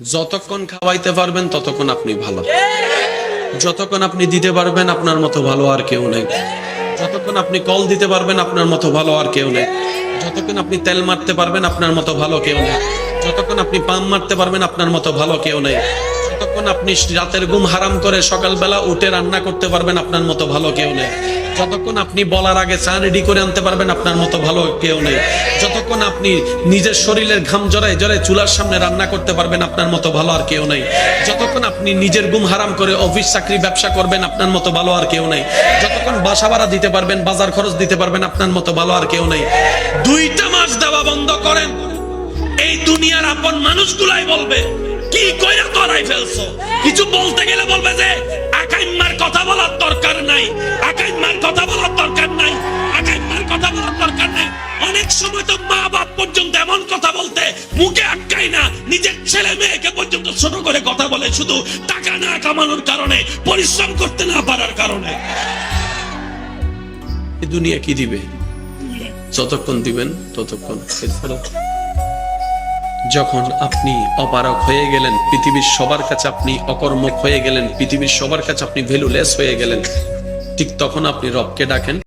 যতক্ষণ খাওয়াইতে পারবেন, ততক্ষণ আপনি ভালো। যতক্ষণ আপনি দিতে পারবেন, আপনার মতো ভালো আর কেউ নেই। যতক্ষণ আপনি কল দিতে পারবেন, আপনার মতো ভালো আর কেউ নেই। যতক্ষণ আপনি তেল মারতে পারবেন, আপনার মতো ভালো কেউ নেই। যতক্ষণ আপনি পাম মারতে পারবেন, আপনার মতো ভালো কেউ নেই। যতক্ষণ আপনি রাতের ঘুম হারাম করে সকালবেলা উঠে রান্না করতে পারবেন, আপনার মতো ভালো কেউ নেই। যতক্ষণ আপনি বলার আগে চা রেডি করে আনতে পারবেন, আপনার মতো ভালো কেউ নেই। যতক্ষণ আপনি নিজের শরীরের ঘাম জড়ায় জড়ায় চুলার সামনে রান্না করতে পারবেন, আপনার মতো ভালো আর কেউ নেই। যতক্ষণ আপনি নিজের ঘুম হারাম করে অফিস চাকরি ব্যবসা করবেন, আপনার মতো ভালো আর কেউ নেই। যতক্ষণ বাসা ভাড়া দিতে পারবেন, বাজার খরচ দিতে পারবেন, আপনার মতো ভালো আর কেউ নেই। দুইটা মাস দেওয়া বন্ধ করেন, এই দুনিয়ার আপন মানুষগুলাই বলবে, কি কইরা তোরাই ফেলছো? কিছু কথা বলার দরকার নাই। আকাইম্মার কথা বলার দরকার নাই। অনেক সময় তো মা বাপ পর্যন্ত এমন কথা বলতে মুখে আটকায় না। নিজের ছেলে মেয়েকে পর্যন্ত ছোট করে কথা বলে শুধু টাকা না কামানোর কারণে, পরিশ্রম করতে না পারার কারণে। দুনিয়া কি দিবে? যতক্ষণ দিবেন ততক্ষণ যখন আপনি অপারক হয়ে গেলেন, পৃথিবীর সবার কাছে আপনি অকর্মক হয়ে গেলেন, পৃথিবীর সবার কাছে আপনি ভ্যালুলেস হয়ে গেলেন ঠিক তখন আপনি রবকে ডাকেন।